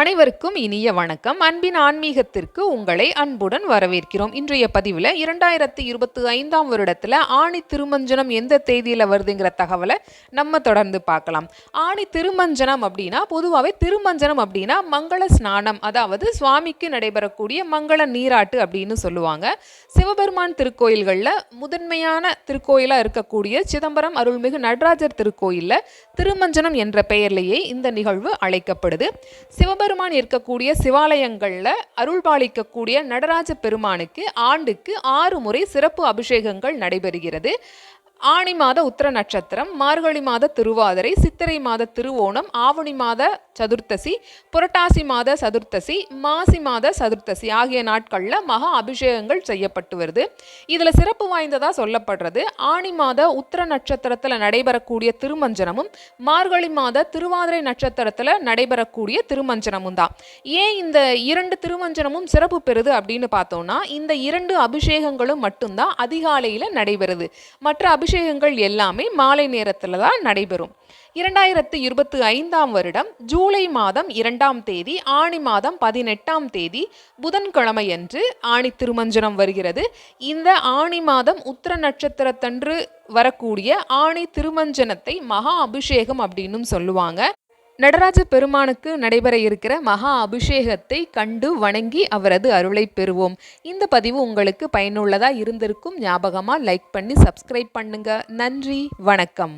அனைவருக்கும் இனிய வணக்கம். அன்பின் ஆன்மீகத்திற்கு உங்களை அன்புடன் வரவேற்கிறோம். இன்றைய பதிவில் இரண்டாயிரத்தி இருபத்தி ஐந்தாம் வருடத்தில் ஆணி திருமஞ்சனம் எந்த தேதியில் வருதுங்கிற தகவலை நம்ம தொடர்ந்து பார்க்கலாம். ஆணி திருமஞ்சனம் அப்படின்னா பொதுவாகவே திருமஞ்சனம் அப்படின்னா மங்கள ஸ்நானம். அதாவது சுவாமிக்கு நடைபெறக்கூடிய மங்கள நீராட்டு அப்படின்னு சொல்லுவாங்க. சிவபெருமான் திருக்கோயில்களில் முதன்மையான திருக்கோயிலாக இருக்கக்கூடிய சிதம்பரம் அருள்மிகு நடராஜர் திருக்கோயிலில் திருமஞ்சனம் என்ற பெயர்லேயே இந்த நிகழ்வு அழைக்கப்படுது. சிவபெருமான் இருக்கக்கூடிய சிவாலயங்களில் அருள்பாலிக்கக்கூடிய நடராஜ பெருமானுக்கு ஆண்டுக்கு ஆறு முறை சிறப்பு அபிஷேகங்கள் நடைபெறுகிறது. ஆணி மாத உத்திர நட்சத்திரம் மார்கழி மாத திருவாதிரை சித்திரை மாத திருவோணம் ஆவணி மாத சதுர்த்தசி புரட்டாசி மாத சதுர்த்தசி மாசி மாத சதுர்த்தசி ஆகிய நாட்களில் மகா அபிஷேகங்கள் செய்யப்பட்டு வருது. இதில் சிறப்பு வாய்ந்ததாக சொல்லப்படுறது ஆணி மாத உத்திர நட்சத்திரத்தில் நடைபெறக்கூடிய திருமஞ்சனமும் மார்கழி மாத திருவாதிரை நட்சத்திரத்தில் நடைபெறக்கூடிய திருமஞ்சனமும் தான். ஏன் இந்த இரண்டு திருமஞ்சனமும் சிறப்பு பெறுது அப்படின்னு பார்த்தோம்னா இந்த இரண்டு அபிஷேகங்களும் மட்டும்தான் அதிகாலையில் நடைபெறுது. மற்ற அபிஷேகங்கள் எல்லாமே மாலை நேரத்தில் தான் நடைபெறும். இரண்டாயிரத்து இருபத்தி ஐந்தாம் வருடம் ஜூலை மாதம் இரண்டாம் தேதி ஆணி மாதம் பதினெட்டாம் தேதி புதன்கிழமையன்று ஆணி திருமஞ்சனம் வருகிறது. இந்த ஆணி மாதம் உத்திர நட்சத்திரத்தன்று வரக்கூடிய ஆணி திருமஞ்சனத்தை மகா அபிஷேகம் அப்படின்னும் சொல்லுவாங்க. நடராஜ பெருமானுக்கு நடைபெற இருக்கிற மகா அபிஷேகத்தை கண்டு வணங்கி அவரது அருளை பெறுவோம். இந்த பதிவு உங்களுக்கு பயனுள்ளதாக இருந்திருக்கும் ஞாபகமாக லைக் பண்ணி சப்ஸ்கிரைப் பண்ணுங்க. நன்றி வணக்கம்.